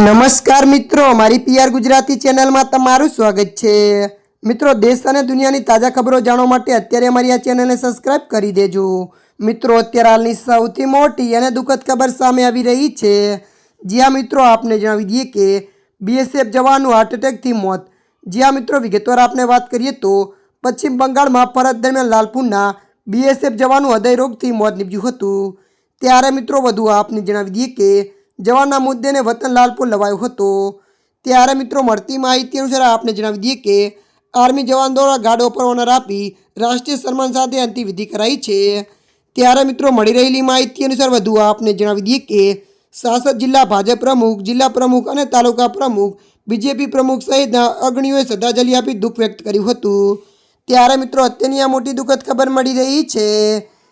નમસ્કાર મિત્રો મારી પીઆર ગુજરાતી ચેનલમાં તમારું સ્વાગત છે. મિત્રો, દેશ અને દુનિયાની તાજા ખબરો જાણવા માટે અત્યારે અમારી આ ચેનલને સબસ્ક્રાઇબ કરી દેજો. મિત્રો, અત્યારે હાલની સૌથી મોટી અને દુઃખદ ખબર સામે આવી રહી છે. જ્યાં મિત્રો, આપને જણાવી દઈએ કે બીએસએફ જવાનું હાર્ટ એટેકથી મોત. જ્યાં મિત્રો, વિગતવાર આપણે વાત કરીએ તો પશ્ચિમ બંગાળમાં ફરજ દરમિયાન લાલપુરના બીએસએફ જવાનું હૃદયરોગથી મોત નીપજ્યું હતું. ત્યારે, મિત્રો, વધુ આપને જણાવી દઈએ કે જવાનના મુદ્દેને વતન લાલપુર લવાયો હતો. ત્યારે મિત્રો મળતી માહિતી અનુસાર આપને જણાવી દઈએ કે, આર્મી જવાન દ્વારા ગાર્ડ પર ઓનર આપી રાષ્ટ્રીય સન્માન સાથે અંતિમવિધિ કરાઈ છે. ત્યારે મિત્રો મળી રહેલી માહિતી અનુસાર વધુ આપને જણાવી દઈએ કે સાસદ જિલ્લા ભાજપ પ્રમુખ, જિલ્લા પ્રમુખ અને તાલુકા પ્રમુખ, બીજેપી પ્રમુખ સહિતના અગ્નિઓએ શ્રદ્ધાંજલિ આપી દુઃખ વ્યક્ત કર્યું હતું. ત્યારે મિત્રો અત્યારની આ મોટી દુઃખદ ખબર મળી રહી છે.